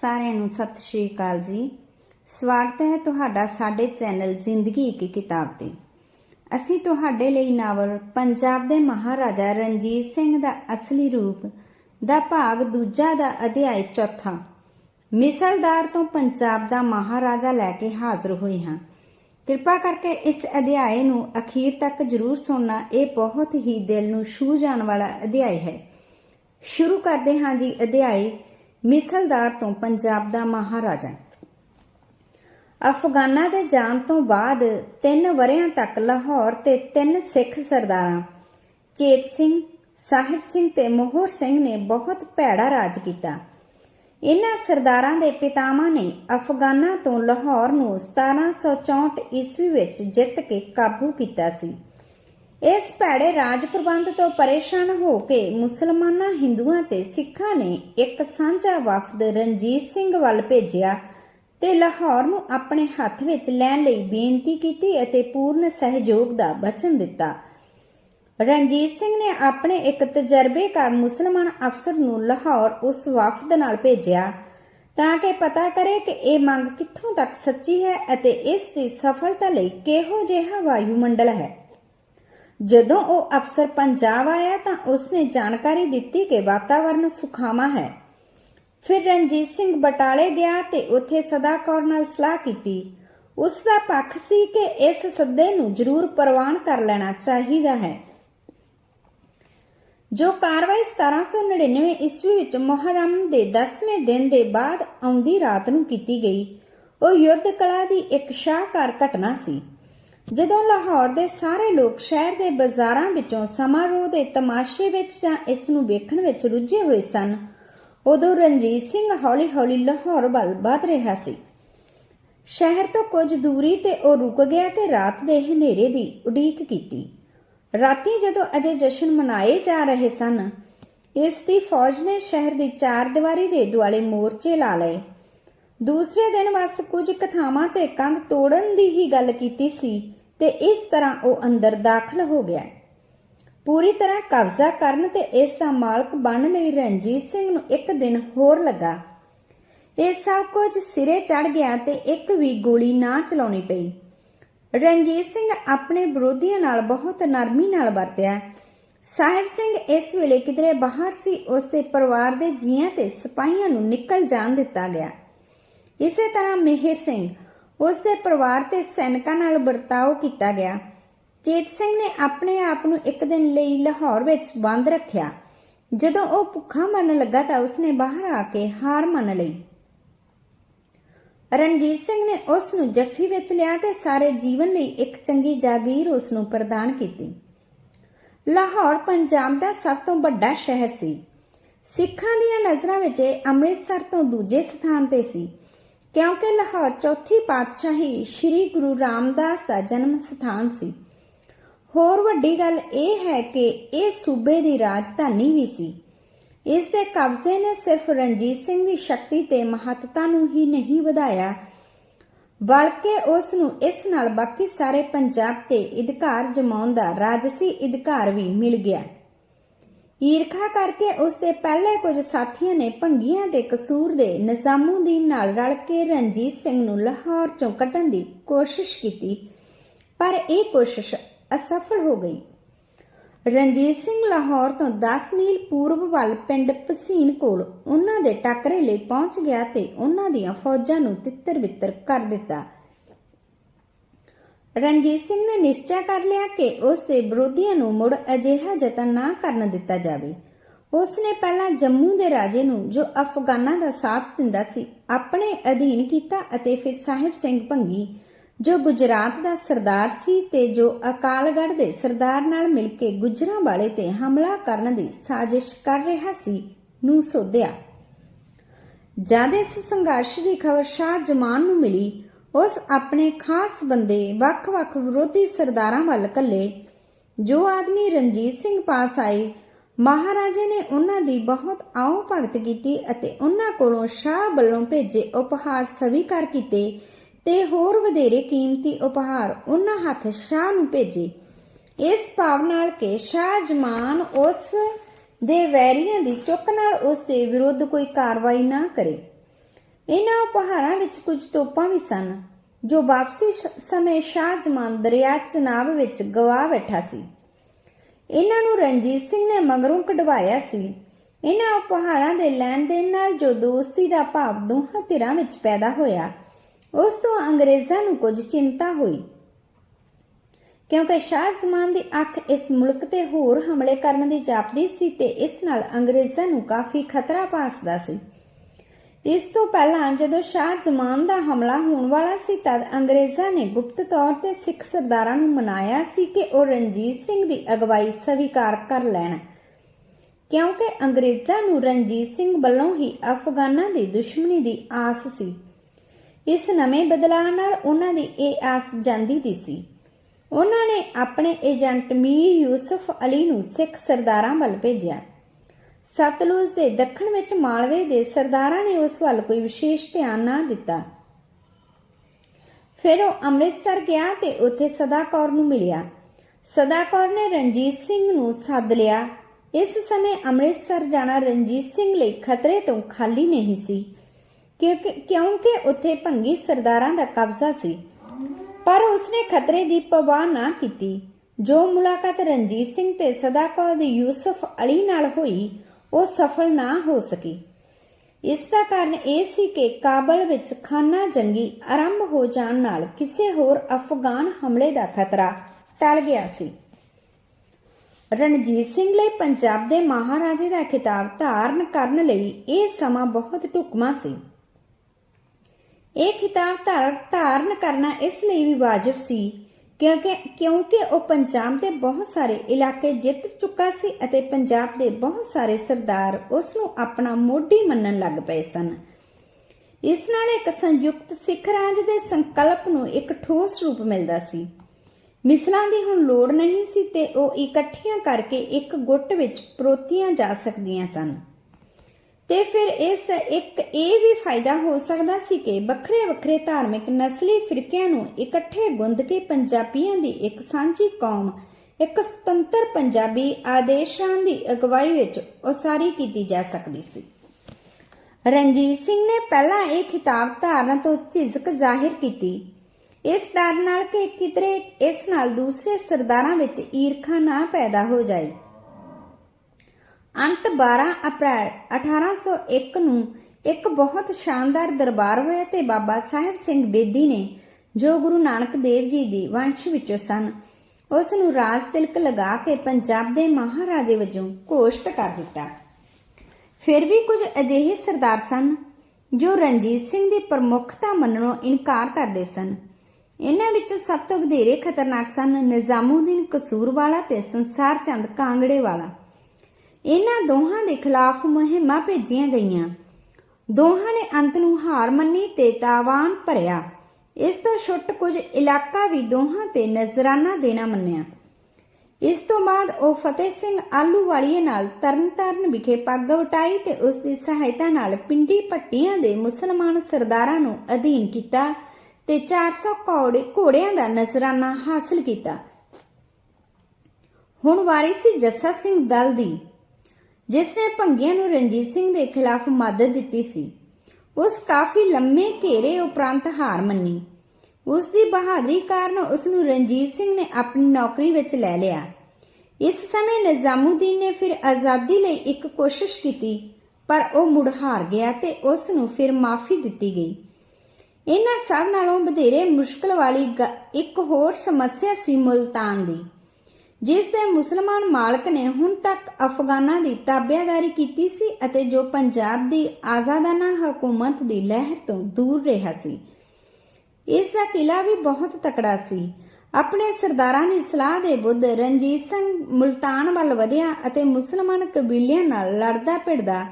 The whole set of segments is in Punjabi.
ਸਾਰਿਆਂ ਨੂੰ ਸਤਿ ਸ਼੍ਰੀ ਅਕਾਲ ਜੀ। ਸਵਾਗਤ ਹੈ ਤੁਹਾਡਾ ਸਾਡੇ ਚੈਨਲ ਜ਼ਿੰਦਗੀ ਇੱਕ ਕਿਤਾਬ ਤੇ। ਅਸੀਂ ਤੁਹਾਡੇ ਲਈ ਨਾਵਲ ਪੰਜਾਬ ਦੇ ਮਹਾਰਾਜਾ ਰਣਜੀਤ ਸਿੰਘ ਦਾ ਅਸਲੀ ਰੂਪ ਦਾ ਭਾਗ ਦੂਜਾ ਦਾ ਅਧਿਆਇ ਚੌਥਾ, ਮਿਸਲਦਾਰ ਤੋਂ ਪੰਜਾਬ ਦਾ ਮਹਾਰਾਜਾ ਲੈ ਕੇ ਹਾਜ਼ਰ ਹੋਏ ਹਾਂ। ਕਿਰਪਾ ਕਰਕੇ ਇਸ ਅਧਿਆਇ ਨੂੰ ਅਖੀਰ ਤੱਕ ਜ਼ਰੂਰ ਸੁਣਨਾ, ਇਹ ਬਹੁਤ ਹੀ ਦਿਲ ਨੂੰ ਛੂ ਜਾਣ ਵਾਲਾ ਅਧਿਆਇ ਹੈ। ਸ਼ੁਰੂ ਕਰਦੇ ਹਾਂ ਜੀ ਅਧਿਆਇ ਮਿਸਲਦਾਰ ਤੋਂ ਪੰਜਾਬ ਦਾ ਮਹਾਰਾਜਾ। ਅਫਗਾਨਾਂ ਦੇ ਜਾਣ ਤੋਂ ਬਾਅਦ 3 ਵਰਿਆਂ ਤੱਕ ਲਾਹੌਰ ਤੇ ਤਿੰਨ ਸਿੱਖ ਸਰਦਾਰਾਂ, ਚੇਤ ਸਿੰਘ, ਸਾਹਿਬ ਸਿੰਘ ਤੇ ਮੋਹਰ ਸਿੰਘ ਨੇ ਬਹੁਤ ਭੈੜਾ ਰਾਜ ਕੀਤਾ। ਇਹਨਾਂ ਸਰਦਾਰਾਂ ਦੇ ਪਿਤਾਮਾ ਨੇ ਅਫਗਾਨਾਂ ਤੋਂ ਲਾਹੌਰ ਨੂੰ 1764 ਈਸਵੀ ਵਿੱਚ ਜਿੱਤ ਕੇ ਕਾਬੂ ਕੀਤਾ ਸੀ। ਇਸ ਭੈੜੇ ਰਾਜ ਪ੍ਰਬੰਧ ਤੋਂ ਪਰੇਸ਼ਾਨ ਹੋ ਕੇ ਮੁਸਲਮਾਨਾਂ, ਹਿੰਦੂਆਂ ਤੇ ਸਿੱਖਾਂ ਨੇ ਇੱਕ ਸਾਂਝਾ ਵਫਦ ਰਣਜੀਤ ਸਿੰਘ ਵੱਲ ਭੇਜਿਆ ਤੇ ਲਾਹੌਰ ਨੂੰ ਆਪਣੇ ਹੱਥ ਵਿੱਚ ਲੈਣ ਲਈ ਬੇਨਤੀ ਕੀਤੀ ਅਤੇ ਪੂਰਨ ਸਹਿਯੋਗ ਦਾ ਵਚਨ ਦਿੱਤਾ। ਰਣਜੀਤ ਸਿੰਘ ਨੇ ਆਪਣੇ ਇੱਕ ਤਜਰਬੇਕਾਰ ਮੁਸਲਮਾਨ ਅਫਸਰ ਨੂੰ ਲਾਹੌਰ ਉਸ ਵਫਦ ਨਾਲ ਭੇਜਿਆ ਤਾਂ ਕਿ ਪਤਾ ਕਰੇ ਕਿ ਇਹ ਮੰਗ ਕਿੱਥੋਂ ਤੱਕ ਸੱਚੀ ਹੈ ਅਤੇ ਇਸ ਦੀ ਸਫਲਤਾ ਲਈ ਕਿਹੋ ਜਿਹਾ ਵਾਯੂਮੰਡਲ ਹੈ। ਜਦੋਂ ਉਹ ਅਫਸਰ ਪੰਜਾਬ ਆਇਆ ਤਾਂ ਉਸਨੇ ਜਾਣਕਾਰੀ ਦਿੱਤੀ ਕਿ ਵਾਤਾਵਰਣ ਸੁਖਾਵਾਂ ਹੈ। ਫਿਰ ਰਣਜੀਤ ਸਿੰਘ ਬਟਾਲੇ ਗਿਆ ਤੇ ਉੱਥੇ ਸਦਾ ਕੌਰ ਨਾਲ ਸਲਾਹ ਕੀਤੀ। ਉਸ ਦਾ ਪੱਖ ਸੀ ਕਿ ਇਸ ਸੱਦੇ ਨੂੰ ਜ਼ਰੂਰ ਪ੍ਰਵਾਨ ਕਰ ਲੈਣਾ ਚਾਹੀਦਾ ਹੈ। ਜੋ ਕਾਰਵਾਈ 1799 ਈਸਵੀ ਵਿੱਚ ਮੁਹਰਮ ਦੇ 10ਵੇਂ ਦਿਨ ਦੇ ਬਾਅਦ ਆਉਂਦੀ ਰਾਤ ਨੂੰ ਕੀਤੀ ਗਈ, ਉਹ ਯੁੱਧ ਕਲਾ ਦੀ ਇੱਕ ਸ਼ਾਹਕਾਰ ਘਟਨਾ ਸੀ। ਜਦੋਂ ਲਾਹੌਰ ਦੇ ਸਾਰੇ ਲੋਕ ਸ਼ਹਿਰ ਦੇ ਬਾਜ਼ਾਰਾਂ ਵਿੱਚੋਂ ਸਮਾਰੋਹ ਦੇ ਤਮਾਸ਼ੇ ਵਿੱਚ ਜਾਂ ਇਸ ਨੂੰ ਵੇਖਣ ਵਿੱਚ ਰੁੱਝੇ ਹੋਏ ਸਨ, ਉਦੋਂ ਰਣਜੀਤ ਸਿੰਘ ਹੌਲੀ-ਹੌਲੀ ਲਾਹੌਰ ਵੱਲ ਵੱਧ ਰਿਹਾ ਸੀ। ਸ਼ਹਿਰ ਤੋਂ ਕੁਝ ਦੂਰੀ ਤੇ ਉਹ ਰੁਕ ਗਿਆ ਤੇ ਰਾਤ ਦੇ ਹਨੇਰੇ ਦੀ ਉਡੀਕ ਕੀਤੀ। ਰਾਤੀ ਜਦੋਂ ਅਜੇ ਜਸ਼ਨ ਮਨਾਏ ਜਾ ਰਹੇ ਸਨ, ਇਸ ਦੀ ਫੌਜ ਨੇ ਸ਼ਹਿਰ ਦੀ ਚਾਰ ਦੀਵਾਰੀ ਦੇ ਦੁਆਲੇ ਮੋਰਚੇ ਲਾ ਲਏ। ਦੂਸਰੇ ਦਿਨ ਬਸ ਕੁਝ ਕਥਾਵਾਂ ਤੇ ਕੰਧ ਤੋੜਨ ਦੀ ਹੀ ਗੱਲ ਕੀਤੀ ਸੀ। ਤੇ ਇਸ ਤਰ੍ਹਾਂ ਉਹ ਅੰਦਰ ਦਾਖਲ ਹੋ ਗਿਆ। ਪੂਰੀ ਤਰ੍ਹਾਂ ਕਬਜ਼ਾ ਕਰਨ ਤੇ ਇਸ ਦਾ ਮਾਲਕ ਬਣਨ ਲਈ ਰਣਜੀਤ ਸਿੰਘ ਨੂੰ ਇੱਕ ਦਿਨ ਹੋਰ ਲੱਗਾ। ਇਹ ਸਭ ਕੁਝ ਸਿਰੇ ਚੜ ਗਿਆ ਤੇ ਇੱਕ ਵੀ ਗੋਲੀ ਨਾ ਚਲਾਉਣੀ ਪਈ। ਰਣਜੀਤ ਸਿੰਘ ਆਪਣੇ ਵਿਰੋਧੀਆਂ ਨਾਲ ਬਹੁਤ ਨਰਮੀ ਨਾਲ ਵਰਤਿਆ। ਸਾਹਿਬ ਸਿੰਘ ਇਸ ਵੇਲੇ ਕਿਧਰੇ ਬਾਹਰ ਸੀ, ਉਸ ਦੇ ਪਰਿਵਾਰ ਦੇ ਜੀਆਂ ਤੇ ਸਿਪਾਹੀਆਂ ਨੂੰ ਨਿਕਲ ਜਾਣ ਦਿੱਤਾ ਗਿਆ। ਇਸੇ ਤਰ੍ਹਾਂ ਮਿਹਰ ਸਿੰਘ ਉਸ ਦੇ ਪਰਿਵਾਰ ਤੇ ਸੈਨਿਕਾਂ ਨਾਲ ਵਰਤਾਓ ਕੀਤਾ ਗਿਆ। ਚੇਤ ਸਿੰਘ ਨੇ ਆਪਣੇ ਆਪ ਨੂੰ ਇੱਕ ਦਿਨ ਲਈ ਲਾਹੌਰ ਵਿੱਚ ਬੰਦ ਰੱਖਿਆ। ਜਦੋਂ ਉਹ ਭੁੱਖਾ ਮਰਨ ਲੱਗਾ ਤਾਂ ਉਸਨੇ ਬਾਹਰ ਆ ਕੇ ਹਾਰ ਮੰਨ ਲਈ। ਰਣਜੀਤ ਸਿੰਘ ਨੇ ਉਸ ਨੂੰ ਜੱਫੀ ਵਿੱਚ ਲਿਆ ਤੇ ਸਾਰੇ ਜੀਵਨ ਲਈ ਇੱਕ ਚੰਗੀ ਜਾਗੀਰ ਉਸ ਨੂੰ ਪ੍ਰਦਾਨ ਕੀਤੀ। ਲਾਹੌਰ ਪੰਜਾਬ ਦਾ ਸਭ ਤੋਂ ਵੱਡਾ ਸ਼ਹਿਰ ਸੀ। ਸਿੱਖਾਂ ਦੀਆਂ ਨਜ਼ਰਾਂ ਵਿੱਚ ਅੰਮ੍ਰਿਤਸਰ ਤੋਂ ਦੂਜੇ ਸਥਾਨ ਤੇ ਸੀ। ਕਿਉਂਕਿ ਲਾਹੌਰ ਚੌਥੀ ਪਾਤਸ਼ਾਹੀ ਸ੍ਰੀ ਗੁਰੂ ਰਾਮਦਾਸ ਦਾ ਜਨਮ ਸਥਾਨ ਸੀ। ਹੋਰ ਵੱਡੀ ਗੱਲ ਇਹ ਹੈ ਕਿ ਇਹ ਸੂਬੇ ਦੀ ਰਾਜਧਾਨੀ ਵੀ ਸੀ। ਇਸ ਦੇ ਕਬਜ਼ੇ ਨੇ ਸਿਰਫ ਰਣਜੀਤ ਸਿੰਘ ਦੀ ਸ਼ਕਤੀ ਤੇ ਮਹੱਤਤਾ ਨੂੰ ਹੀ ਨਹੀਂ ਵਧਾਇਆ, ਬਲਕਿ ਉਸ ਨੂੰ ਇਸ ਨਾਲ ਬਾਕੀ ਸਾਰੇ ਪੰਜਾਬ ਤੇ ਅਧਿਕਾਰ ਜਮਾਉਣ ਦਾ ਰਾਜਸੀ ਅਧਿਕਾਰ ਵੀ ਮਿਲ ਗਿਆ। ਈਰਖਾ ਕਰਕੇ ਉਸ ਦੇ ਪਹਿਲੇ ਕੁਝ ਸਾਥੀਆਂ ਨੇ ਭੰਗੀਆਂ ਦੇ ਕਸੂਰ ਦੇ ਨਿਜ਼ਾਮੂਦੀਨ ਨਾਲ ਰਲ ਕੇ ਰਣਜੀਤ ਸਿੰਘ ਨੂੰ ਲਾਹੌਰ ਚੋਂ ਕੱਢਣ ਦੀ ਕੋਸ਼ਿਸ਼ ਕੀਤੀ, ਪਰ ਇਹ ਕੋਸ਼ਿਸ਼ ਅਸਫਲ ਹੋ ਗਈ। ਰਣਜੀਤ ਸਿੰਘ ਲਾਹੌਰ ਤੋਂ 10 ਮੀਲ ਪੂਰਬ ਵੱਲ ਪਿੰਡ ਪਸੀਨ ਕੋਲ ਉਹਨਾਂ ਦੇ ਟੱਕਰੇ ਲਈ ਪਹੁੰਚ ਗਿਆ ਤੇ ਉਹਨਾਂ ਦੀਆਂ ਫੌਜਾਂ ਨੂੰ ਤਿੱਤਰ-ਬਿੱਤਰ ਕਰ ਦਿੱਤਾ। ਰਣਜੀਤ ਸਿੰਘ ਨੇ ਨਿਸ਼ਚੈ ਕਰ ਲਿਆ ਕਿ ਉਸ ਦੇ ਵਿਰੋਧੀਆਂ ਨੂੰ ਮੁੜ ਅਜਿਹਾ ਯਤਨ ਨਾ ਕਰਨ ਦਿੱਤਾ ਜਾਵੇ। ਉਸ ਨੇ ਪਹਿਲਾਂ ਜੰਮੂ ਦੇ ਰਾਜੇ ਨੂੰ, ਜੋ ਅਫਗਾਨਾਂ ਦਾ ਸਾਥ ਦਿੰਦਾ ਸੀ, ਆਪਣੇ ਅਧੀਨ ਕੀਤਾ ਅਤੇ ਫਿਰ ਸਾਹਿਬ ਸਿੰਘ ਭੰਗੀ, ਜੋ ਗੁਜਰਾਤ ਦਾ ਸਰਦਾਰ ਸੀ ਤੇ ਜੋ ਅਕਾਲਗੜ੍ਹ ਦੇ ਸਰਦਾਰ ਨਾਲ ਮਿਲ ਕੇ ਗੁਜਰਾਂ ਵਾਲੇ ਤੇ ਹਮਲਾ ਕਰਨ ਦੀ ਸਾਜ਼ਿਸ਼ ਕਰ ਰਿਹਾ ਸੀ, ਨੂੰ ਸੋਧਿਆ। ਜਦ ਇਸ ਸੰਘਰਸ਼ ਦੀ ਖਬਰ ਸ਼ਾਹ ਜਮਾਨ ਨੂੰ ਮਿਲੀ ਉਸ ਆਪਣੇ ਖਾਸ ਬੰਦੇ ਵੱਖ-ਵੱਖ ਵਿਰੋਧੀ ਸਰਦਾਰਾਂ ਵੱਲ ਕੱਲੇ ਜੋ ਆਦਮੀ ਰਣਜੀਤ ਸਿੰਘ ਪਾਸ ਆਏ, ਮਹਾਰਾਜੇ ਨੇ ਉਹਨਾਂ ਦੀ ਬਹੁਤ ਆਓ ਭਗਤ ਕੀਤੀ ਅਤੇ ਉਹਨਾਂ ਕੋਲੋਂ ਸ਼ਾਹ ਵੱਲੋਂ ਭੇਜੇ ਉਪਹਾਰ ਸਵੀਕਾਰ ਕੀਤੇ ਤੇ ਹੋਰ ਵਧੇਰੇ ਕੀਮਤੀ ਉਪਹਾਰ ਉਹਨਾਂ ਹੱਥ ਸ਼ਾਹ ਨੂੰ ਭੇਜੇ। ਇਸ ਭਾਵ ਨਾਲ ਕਿ ਸ਼ਾਹ ਜਮਾਨ ਉਸ ਦੇ ਵੈਰੀਆਂ ਦੀ ਚੁੱਕ ਨਾਲ ਉਸ ਦੇ ਵਿਰੁੱਧ ਕੋਈ ਕਾਰਵਾਈ ਨਾ ਕਰੇ। ਇਹਨਾਂ ਉਪਹਾਰਾਂ ਵਿੱਚ ਕੁਝ ਤੋਪਾਂ ਵੀ ਸਨ, ਜੋ ਵਾਪਸੀ ਸ਼- ਸਮੇਂ ਸ਼ਾਹਜਮਾਨ ਦਰਿਆ ਚਨਾਬ ਵਿੱਚ ਗਵਾ ਬੈਠਾ ਸੀ। ਇਹਨਾਂ ਨੂੰ ਰਣਜੀਤ ਸਿੰਘ ਨੇ ਮਗਰੋਂ ਕਢਵਾਇਆ ਸੀ। ਇਹਨਾਂ ਉਪਹਾਰਾਂ ਦੇ ਲੈਣ ਦੇਣ ਨਾਲ ਜੋ ਦੋਸਤੀ ਦਾ ਭਾਵ ਦੋਹਾਂ ਧਿਰਾਂ ਵਿੱਚ ਪੈਦਾ ਹੋਇਆ, ਉਸ ਤੋਂ ਅੰਗਰੇਜ਼ਾਂ ਨੂੰ ਕੁਝ ਚਿੰਤਾ ਹੋਈ। ਕਿਉਂਕਿ ਸ਼ਾਹ ਜ਼ਮਾਨ ਦੀ ਅੱਖ ਇਸ ਮੁਲਕ ਤੇ ਹੋਰ ਹਮਲੇ ਕਰਨ ਦੀ ਜਾਪਦੀ ਸੀ ਤੇ ਇਸ ਨਾਲ ਅੰਗਰੇਜ਼ਾਂ ਨੂੰ ਕਾਫੀ ਖਤਰਾ ਪਾਸਦਾ ਸੀ। ਇਸ ਤੋਂ ਪਹਿਲਾਂ ਜਦੋਂ ਸ਼ਾਹ ਜ਼ਮਾਨ ਦਾ ਹਮਲਾ ਹੋਣ ਵਾਲਾ ਸੀ, ਤਦ ਅੰਗਰੇਜ਼ਾਂ ਨੇ ਗੁਪਤ ਤੌਰ ਤੇ ਸਿੱਖ ਸਰਦਾਰਾਂ ਨੂੰ ਮਨਾਇਆ ਸੀ ਕਿ ਉਹ ਰਣਜੀਤ ਸਿੰਘ ਦੀ ਅਗਵਾਈ ਸਵੀਕਾਰ ਕਰ ਲੈਣ। ਕਿਉਂਕਿ ਅੰਗਰੇਜ਼ਾਂ ਨੂੰ ਰਣਜੀਤ ਸਿੰਘ ਵੱਲੋਂ ਹੀ ਅਫਗਾਨਾਂ ਦੀ ਦੁਸ਼ਮਣੀ ਦੀ ਆਸ ਸੀ। ਇਸ ਨਵੇਂ ਬਦਲਾਅ ਨਾਲ ਉਹਨਾਂ ਦੀ ਇਹ ਆਸ ਜਾਂਦੀ ਦੀ ਸੀ। ਉਹਨਾਂ ਨੇ ਆਪਣੇ ਏਜੰਟ ਮੀਰ ਯੂਸਫ ਅਲੀ ਨੂੰ ਸਿੱਖ ਸਰਦਾਰਾਂ ਵੱਲ ਭੇਜਿਆ। ਸਤਲੁਜ ਦੇ ਦੱਖਣ ਵਿੱਚ ਮਾਲਵੇ ਦੇ ਸਰਦਾਰਾਂ ਨੇ ਉਸ ਵੱਲ ਕੋਈ ਵਿਸ਼ੇਸ਼ ਧਿਆਨ ਨਾ ਦਿੱਤਾ। ਫਿਰ ਉਹ ਅੰਮ੍ਰਿਤਸਰ ਗਿਆ ਤੇ ਉੱਥੇ ਸਦਾ ਕੌਰ ਨੂੰ ਮਿਲਿਆ। ਸਦਾ ਕੌਰ ਨੇ ਰਣਜੀਤ ਸਿੰਘ ਨੂੰ ਸੱਦ ਲਿਆ। ਇਸ ਸਮੇਂ ਅੰਮ੍ਰਿਤਸਰ ਜਾਣਾ ਰਣਜੀਤ ਸਿੰਘ ਲਈ ਖਤਰੇ ਤੋਂ ਖਾਲੀ ਨਹੀਂ ਸੀ, ਕਿਉਂਕਿ ਕਿਉਂਕਿ ਉੱਥੇ ਭੰਗੀ ਸਰਦਾਰਾਂ ਦਾ ਕਬਜ਼ਾ ਸੀ। ਪਰ ਉਸਨੇ ਖਤਰੇ ਦੀ ਪਰਵਾਹ ਨਾ ਕੀਤੀ। ਜੋ ਮੁਲਾਕਾਤ ਰਣਜੀਤ ਸਿੰਘ ਤੇ ਸਦਾ ਕੌਰ ਯੂਸਫ ਅਲੀ ਨਾਲ ਹੋਈ ਉਹ ਸਫਲ ਨਾ ਹੋ ਸਕੀ। ਇਸ ਦਾ ਕਾਰਨ ਇਹ ਸੀ ਕਿ ਕਾਬਲ ਵਿੱਚ ਖਾਨਾ ਜੰਗੀ ਆਰੰਭ ਹੋ ਜਾਣ ਨਾਲ ਕਿਸੇ ਹੋਰ ਅਫਗਾਨ ਹਮਲੇ ਦਾ ਖਤਰਾ ਟਲ ਗਿਆ ਸੀ। ਰਣਜੀਤ ਸਿੰਘ ਲਈ ਪੰਜਾਬ ਦੇ ਮਹਾਰਾਜੇ ਦਾ ਖਿਤਾਬ ਧਾਰਨ ਕਰਨ ਲਈ ਇਹ ਸਮਾਂ ਬਹੁਤ ਢੁਕਵਾਂ ਸੀ। ਇਹ ਖਿਤਾਬ ਧਾਰ- ਧਾਰਨ ਕਰਨਾ ਇਸ ਲਈ ਵੀ ਵਾਜਬ ਸੀ ਕਿਉਂਕਿ ਕਿਉਂਕਿ ਉਹ ਪੰਜਾਬ ਦੇ ਬਹੁਤ ਸਾਰੇ ਇਲਾਕੇ ਜਿੱਤ ਚੁੱਕਾ ਸੀ ਅਤੇ ਪੰਜਾਬ ਦੇ ਬਹੁਤ ਸਾਰੇ ਸਰਦਾਰ ਉਸ ਨੂੰ ਆਪਣਾ ਮੋਢੀ ਮੰਨਣ ਲੱਗ ਪਏ ਸਨ। ਇਸ ਨਾਲ ਇੱਕ ਸੰਯੁਕਤ ਸਿੱਖ ਰਾਜ ਦੇ ਸੰਕਲਪ ਨੂੰ ਇੱਕ ਠੋਸ ਰੂਪ ਮਿਲਦਾ ਸੀ। ਮਿਸਲਾਂ ਦੀ ਹੁਣ ਲੋੜ ਨਹੀਂ ਸੀ ਤੇ ਉਹ ਇਕੱਠੀਆਂ ਕਰਕੇ ਇੱਕ ਗੁੱਟ ਵਿੱਚ ਪਰੋਤੀਆਂ ਜਾ ਸਕਦੀਆਂ ਸਨ। ਤੇ ਫਿਰ ਇਸ ਇੱਕ ਇਹ ਵੀ ਫਾਇਦਾ ਹੋ ਸਕਦਾ ਸੀ ਕਿ ਵੱਖਰੇ ਵੱਖਰੇ ਧਾਰਮਿਕ ਨਸਲੀ ਫਿਰਕਿਆਂ ਨੂੰ ਇਕੱਠੇ ਗੁੰਦ ਕੇ ਪੰਜਾਬੀਆਂ ਦੀ ਇੱਕ ਸਾਂਝੀ ਕੌਮ, ਇੱਕ ਸੁਤੰਤਰ ਪੰਜਾਬੀ ਆਦੇਸ਼ਾਂ ਦੀ ਅਗਵਾਈ ਵਿੱਚ ਉਸਾਰੀ ਕੀਤੀ ਜਾ ਸਕਦੀ ਸੀ। ਰਣਜੀਤ ਸਿੰਘ ਨੇ ਪਹਿਲਾਂ ਇਹ ਖਿਤਾਬ ਧਾਰਨ ਤੋਂ ਝਿਜਕ ਜ਼ਾਹਿਰ ਕੀਤੀ। ਇਸ ਡਰ ਨਾਲ ਕਿ ਕਿਧਰੇ ਇਸ ਨਾਲ ਦੂਸਰੇ ਸਰਦਾਰਾਂ ਵਿੱਚ ਈਰਖਾ ਨਾ ਪੈਦਾ ਹੋ ਜਾਏ। ਅੰਤ 12 ਅਪ੍ਰੈਲ 1801 ਨੂੰ ਇੱਕ ਬਹੁਤ ਸ਼ਾਨਦਾਰ ਦਰਬਾਰ ਹੋਇਆ ਤੇ ਬਾਬਾ ਸਾਹਿਬ ਸਿੰਘ ਬੇਦੀ ਨੇ ਜੋ ਗੁਰੂ ਨਾਨਕ ਦੇਵ ਜੀ ਦੀ ਵੰਸ਼ ਵਿੱਚੋਂ ਸਨ ਉਸ ਨੂੰ ਰਾਜ ਤਿਲਕ ਲਗਾ ਕੇ ਪੰਜਾਬ ਦੇ ਮਹਾਰਾਜੇ ਵਜੋਂ ਘੋਸ਼ਿਤ ਕਰ ਦਿੱਤਾ। ਫਿਰ ਵੀ ਕੁਝ ਅਜਿਹੇ ਸਰਦਾਰ ਸਨ ਜੋ ਰਣਜੀਤ ਸਿੰਘ ਦੀ ਪ੍ਰਮੁੱਖਤਾ ਮੰਨਣੋਂ ਇਨਕਾਰ ਕਰਦੇ ਸਨ। ਇਹਨਾਂ ਵਿੱਚੋਂ ਸਭ ਤੋਂ ਵਧੇਰੇ ਖਤਰਨਾਕ ਸਨ ਨਿਜ਼ਾਮੂਦੀਨ ਕਸੂਰਵਾਲਾ ਤੇ ਸੰਸਾਰ ਚੰਦ ਕਾਂਗੜੇ ਵਾਲਾ ਇਹਨਾਂ ਦੋਹਾਂ ਦੇ ਖਿਲਾਫ ਮੁਹਿੰਮਾਂ ਭੇਜੀਆਂ ਗਈਆਂ। ਦੋਹਾਂ ਨੇ ਅੰਤ ਨੂੰ ਹਾਰ ਮੰਨੀ ਤੇ ਤਾਵਾਨ ਭਰਿਆ। ਇਸ ਤੋਂ ਛੁੱਟ ਕੁਝ ਇਲਾਕਾ ਵੀ ਦੋਹਾਂ ਤੇ ਨਜ਼ਰਾਨਾ ਦੇਣਾ ਮੰਨਿਆ। ਇਸ ਤੋਂ ਬਾਅਦ ਉਹ ਫਤਿਹ ਸਿੰਘ ਆਲੂਵਾਲੀਏ ਨਾਲ ਤਰਨਤਾਰਨ ਵਿਖੇ ਪੱਗ ਵਟਾਈ ਤੇ ਉਸ ਦੀ ਸਹਾਇਤਾ ਨਾਲ ਪਿੰਡੀ ਪੱਟੀਆਂ ਦੇ ਮੁਸਲਮਾਨ ਸਰਦਾਰਾਂ ਨੂੰ ਅਧੀਨ ਕੀਤਾ ਤੇ 400 ਘੋੜੇ ਘੋੜਿਆਂ ਦਾ ਨਜ਼ਰਾਨਾ ਹਾਸਲ ਕੀਤਾ। ਹੁਣ ਵਾਰੀ ਸੀ ਜੱਸਾ ਸਿੰਘ ਦਲ ਦੀ ਜਿਸ ਨੇ ਭੰਗੀਆਂ ਨੂੰ ਰਣਜੀਤ ਸਿੰਘ ਦੇ ਖਿਲਾਫ ਮਦਦ ਦਿੱਤੀ ਸੀ, ਉਸ ਕਾਫੀ ਲੰਮੇ ਘੇਰੇ ਉਪਰੰਤ ਹਾਰ ਮੰਨੀ। ਉਸ ਦੀ ਬਹਾਦਰੀ ਕਾਰਨ ਉਸ ਨੂੰ ਰਣਜੀਤ ਸਿੰਘ ਨੇ ਆਪਣੀ ਨੌਕਰੀ ਵਿੱਚ ਲੈ ਲਿਆ। ਇਸ ਸਮੇਂ ਨਿਜ਼ਾਮੂਦੀਨ ਨੇ ਫਿਰ ਆਜ਼ਾਦੀ ਲਈ ਇੱਕ ਕੋਸ਼ਿਸ਼ ਕੀਤੀ, ਪਰ ਉਹ ਮੁੜ ਹਾਰ ਗਿਆ ਤੇ ਉਸ ਨੂੰ ਫਿਰ ਮਾਫੀ ਦਿੱਤੀ ਗਈ। ਇਹਨਾਂ ਸਭ ਨਾਲੋਂ ਵਧੇਰੇ ਮੁਸ਼ਕਲ ਵਾਲੀ ਗ- ਇੱਕ ਹੋਰ ਸਮੱਸਿਆ ਸੀ ਮੁਲਤਾਨ ਦੀ। ਜਿਸ ਦੇ ਮੁਸਲਮਾਨ ਮਾਲਕ ਨੇ ਹੁਣ ਤੱਕ ਅਫਗਾਨਾਂ ਦੀ ਤਾਬਿਆਦਾਰੀ ਕੀਤੀ ਸੀ ਅਤੇ ਜੋ ਪੰਜਾਬ ਦੀ ਆਜ਼ਾਦਾਨਾ ਹਕੂਮਤ ਦੀ ਲਹਿਰ ਤੋਂ ਦੂਰ ਰਿਹਾ ਸੀ। ਇਸ ਦਾ ਕਿਲਾ ਵੀ ਬਹੁਤ ਤਕੜਾ ਸੀ। ਆਪਣੇ ਸਰਦਾਰਾਂ ਦੀ ਸਲਾਹ ਦੇ ਬੁੱਧ ਰਣਜੀਤ ਸਿੰਘ ਮੁਲਤਾਨ ਵੱਲ ਵਧਿਆ ਅਤੇ ਮੁਸਲਮਾਨ ਕਬੀਲਿਆਂ ਨਾਲ ਲੜਦਾ ਭਿੜਦਾ,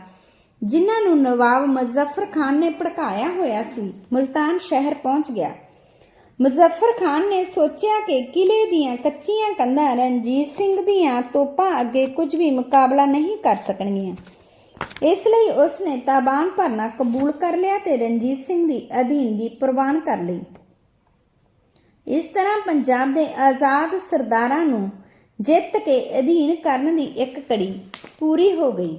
ਜਿਨ੍ਹਾਂ ਨੂੰ ਨਵਾਬ ਮੁਜ਼ੱਫਰ ਖਾਨ ਨੇ ਭੜਕਾਇਆ ਹੋਇਆ ਸੀ, ਮੁਲਤਾਨ ਸ਼ਹਿਰ ਪਹੁੰਚ ਗਿਆ। ਮੁਜ਼ੱਫਰ ਖਾਨ ਨੇ ਸੋਚਿਆ ਕਿ ਕਿਲੇ ਦੀਆਂ ਕੱਚੀਆਂ ਕੰਧਾਂ ਰਣਜੀਤ ਸਿੰਘ ਦੀਆਂ ਤੋਪਾਂ ਅੱਗੇ ਕੁਝ ਵੀ ਮੁਕਾਬਲਾ ਨਹੀਂ ਕਰ ਸਕਣਗੀਆਂ। ਇਸ ਲਈ ਉਸ ਨੇ ਤਾਬਾਨ ਭਰਨਾ ਕਬੂਲ ਕਰ ਲਿਆ ਤੇ ਰਣਜੀਤ ਸਿੰਘ ਦੀ ਅਧੀਨਗੀ ਪ੍ਰਵਾਨ ਕਰ ਲਈ। ਇਸ ਤਰ੍ਹਾਂ ਪੰਜਾਬ ਦੇ ਆਜ਼ਾਦ ਸਰਦਾਰਾਂ ਨੂੰ ਜਿੱਤ ਕੇ ਅਧੀਨ ਕਰਨ ਦੀ ਇੱਕ ਕੜੀ ਪੂਰੀ ਹੋ ਗਈ।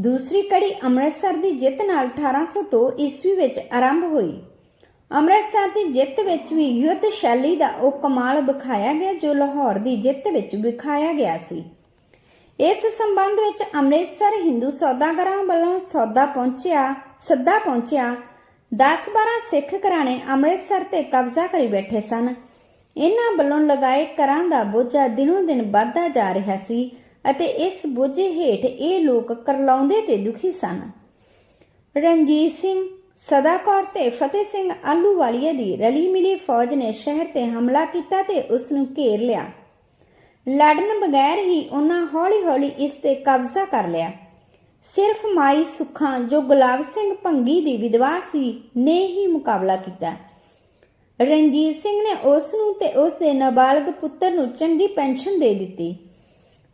ਦੂਸਰੀ ਕੜੀ ਅੰਮ੍ਰਿਤਸਰ ਦੀ ਜਿੱਤ ਨਾਲ 1802 ਈਸਵੀ ਵਿੱਚ ਆਰੰਭ ਹੋਈ। ਅੰਮ੍ਰਿਤਸਰ ਦੀ ਜਿੱਤ ਵਿੱਚ ਵੀ ਯੁੱਧ ਸ਼ੈਲੀ ਦਾ ਉਹ ਕਮਾਲ ਵਿਖਾਇਆ ਗਿਆ ਜੋ ਲਾਹੌਰ ਦੀ ਜਿੱਤ ਵਿੱਚ ਵਿਖਾਇਆ ਗਿਆ ਸੀ। ਇਸ ਸੰਬੰਧ ਵਿੱਚ ਅੰਮ੍ਰਿਤਸਰ ਹਿੰਦੂ ਸੌਦਾਗਰਾਂ ਵੱਲੋਂ ਸੌਦਾ ਪਹੁੰਚਿਆ, ਸੱਦਾ ਪਹੁੰਚਿਆ। 10-12 ਸਿੱਖ ਘਰਾਣੇ ਅੰਮ੍ਰਿਤਸਰ ਤੇ ਕਬਜ਼ਾ ਕਰੀ ਬੈਠੇ ਸਨ। ਇਹਨਾਂ ਵੱਲੋਂ ਲਗਾਏ ਕਰਾਂ ਦਾ ਬੋਝਾ ਦਿਨੋਂ ਦਿਨ ਵੱਧਦਾ ਜਾ ਰਿਹਾ ਸੀ ਅਤੇ ਇਸ ਬੋਝੇ ਹੇਠ ਇਹ ਲੋਕ ਕਰਲਾਉਂਦੇ ਤੇ ਦੁਖੀ ਸਨ। ਰਣਜੀਤ ਸਿੰਘ ਸਦਾਕੌਰ ਤੇ ਫਤਿਹ ਸਿੰਘ ਆਲੂਵਾਲੀਆ ਦੀ ਰਲੀ ਮਿਲੀ ਫੌਜ ਨੇ ਸ਼ਹਿਰ ਤੇ ਹਮਲਾ ਕੀਤਾ ਤੇ ਉਸ ਨੂੰ ਘੇਰ ਲਿਆ। ਲੜਨ ਬਗੈਰ ਹੀ ਉਹਨਾਂ ਹੌਲੀ-ਹੌਲੀ ਇਸ ਤੇ ਕਬਜ਼ਾ ਕਰ ਲਿਆ। ਸਿਰਫ ਮਾਈ ਸੁੱਖਾਂ ਜੋ ਗੁਲਾਬ ਸਿੰਘ ਭੰਗੀ ਦੀ ਵਿਧਵਾ ਸੀ ਨੇ ਹੀ ਮੁਕਾਬਲਾ ਕੀਤਾ। ਰਣਜੀਤ ਸਿੰਘ ਨੇ ਉਸ ਨੂੰ ਤੇ ਉਸ ਦੇ ਨਾਬਾਲਗ ਪੁੱਤਰ ਨੂੰ ਚੰਗੀ ਪੈਨਸ਼ਨ ਦੇ ਦਿੱਤੀ।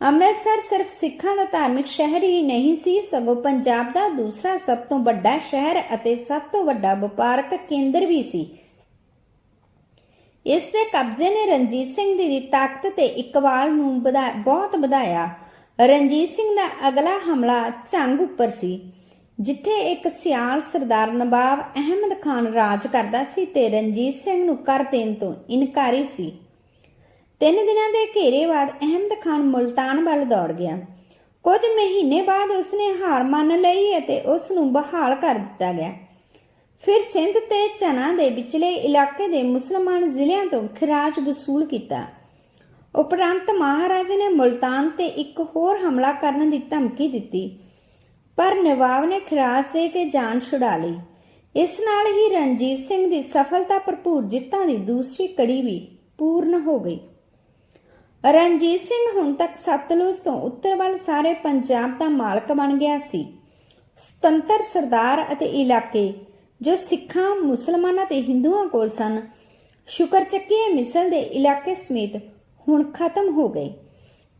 ਅੰਮ੍ਰਿਤਸਰ ਸਿਰਫ ਸਿੱਖਾਂ ਦਾ ਧਾਰਮਿਕ ਸ਼ਹਿਰ ਹੀ ਨਹੀਂ ਸੀ, ਸਗੋਂ ਪੰਜਾਬ ਦਾ ਦੂਸਰਾ ਸਭ ਤੋਂ ਵੱਡਾ ਸ਼ਹਿਰ ਅਤੇ ਸਭ ਤੋਂ ਵੱਡਾ ਵਪਾਰਕ ਕੇਂਦਰ ਵੀ ਸੀ। ਇਸ ਦੇ ਕਬਜ਼ੇ ਨੇ ਰਣਜੀਤ ਸਿੰਘ ਦੀ ਤਾਕਤ ਤੇ ਇਕਬਾਲ ਨੂੰ ਵਧਾ, ਬਹੁਤ ਵਧਾਇਆ। ਰਣਜੀਤ ਸਿੰਘ ਦਾ ਅਗਲਾ ਹਮਲਾ ਝੰਗ ਉੱਪਰ ਸੀ, ਜਿੱਥੇ ਇੱਕ ਸਿਆਲ ਸਰਦਾਰ ਨਵਾਬ ਅਹਿਮਦ ਖਾਨ ਰਾਜ ਕਰਦਾ ਸੀ ਤੇ ਰਣਜੀਤ ਸਿੰਘ ਨੂੰ ਕਰ ਦੇਣ ਤੋਂ ਇਨਕਾਰੀ ਸੀ। ਤਿੰਨ ਦਿਨਾਂ ਦੇ ਘੇਰੇ ਬਾਅਦ ਅਹਿਮਦ ਖਾਨ ਮੁਲਤਾਨ ਵੱਲ ਦੌੜ ਗਿਆ। ਕੁਝ ਮਹੀਨੇ ਬਾਅਦ ਉਸਨੇ ਹਾਰ ਮੰਨ ਲਈ ਅਤੇ ਉਸ ਨੂੰ ਬਹਾਲ ਕਰ ਦਿੱਤਾ ਗਿਆ। ਫਿਰ ਸਿੰਧ ਤੇ ਚਨਾ ਦੇ ਵਿਚਲੇ ਇਲਾਕੇ ਦੇ ਮੁਸਲਮਾਨ ਜ਼ਿਲ੍ਹਿਆਂ ਤੋਂ ਖਰਾਜ ਵਸੂਲ ਕੀਤਾ। ਉਪਰੰਤ ਮਹਾਰਾਜੇ ਨੇ ਮੁਲਤਾਨ ਤੇ ਇੱਕ ਹੋਰ ਹਮਲਾ ਕਰਨ ਦੀ ਧਮਕੀ ਦਿੱਤੀ। ਪਰ ਨਵਾਬ ਨੇ ਖਿਰਾਜ ਦੇ ਕੇ ਜਾਨ ਛੁਡਾ ਲਈ। ਇਸ ਨਾਲ ਹੀ ਰਣਜੀਤ ਸਿੰਘ ਦੀ ਸਫਲਤਾ ਭਰਪੂਰ ਜਿੱਤਾਂ ਦੀ ਦੂਸਰੀ ਕੜੀ ਵੀ ਪੂਰਨ ਹੋ ਗਈ। ਰਣਜੀਤ ਸਿੰਘ ਹੁਣ ਤੱਕ ਸਤਲੁਜ ਤੋਂ ਉੱਤਰ ਵੱਲ ਸਾਰੇ ਪੰਜਾਬ ਦਾ ਮਾਲਕ ਬਣ ਗਿਆ ਸੀ। ਸੁਤੰਤਰ ਸਰਦਾਰ ਅਤੇ ਇਲਾਕੇ, ਜੋ ਸਿੱਖਾਂ, ਮੁਸਲਮਾਨਾਂ ਤੇ ਹਿੰਦੂਆਂ ਕੋਲ ਸਨ ਸ਼ੁਕਰ ਚੱਕੀਏ ਮਿਸਲ ਦੇ ਇਲਾਕੇ ਸਮੇਤ ਹੁਣ ਖਤਮ ਹੋ ਗਏ,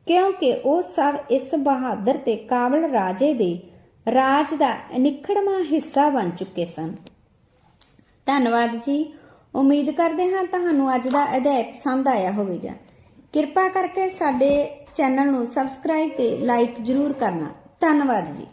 ਕਿਉਂਕਿ ਉਹ ਸਭ ਇਸ ਬਹਾਦਰ ਤੇ ਕਾਬਲ ਰਾਜੇ ਦੇ ਰਾਜ ਦਾ ਅਨਿਖੜਵਾਂ ਹਿੱਸਾ ਬਣ ਚੁੱਕੇ ਸਨ। ਧੰਨਵਾਦ ਜੀ। ਉਮੀਦ ਕਰਦੇ ਹਾਂ ਤੁਹਾਨੂੰ ਅੱਜ ਦਾ ਅਧਿਆਇ ਪਸੰਦ ਆਇਆ ਹੋਵੇਗਾ। ਕਿਰਪਾ ਕਰਕੇ ਸਾਡੇ ਚੈਨਲ ਨੂੰ ਸਬਸਕ੍ਰਾਈਬ ਤੇ ਲਾਈਕ ਜ਼ਰੂਰ ਕਰਨਾ। ਧੰਨਵਾਦ ਜੀ।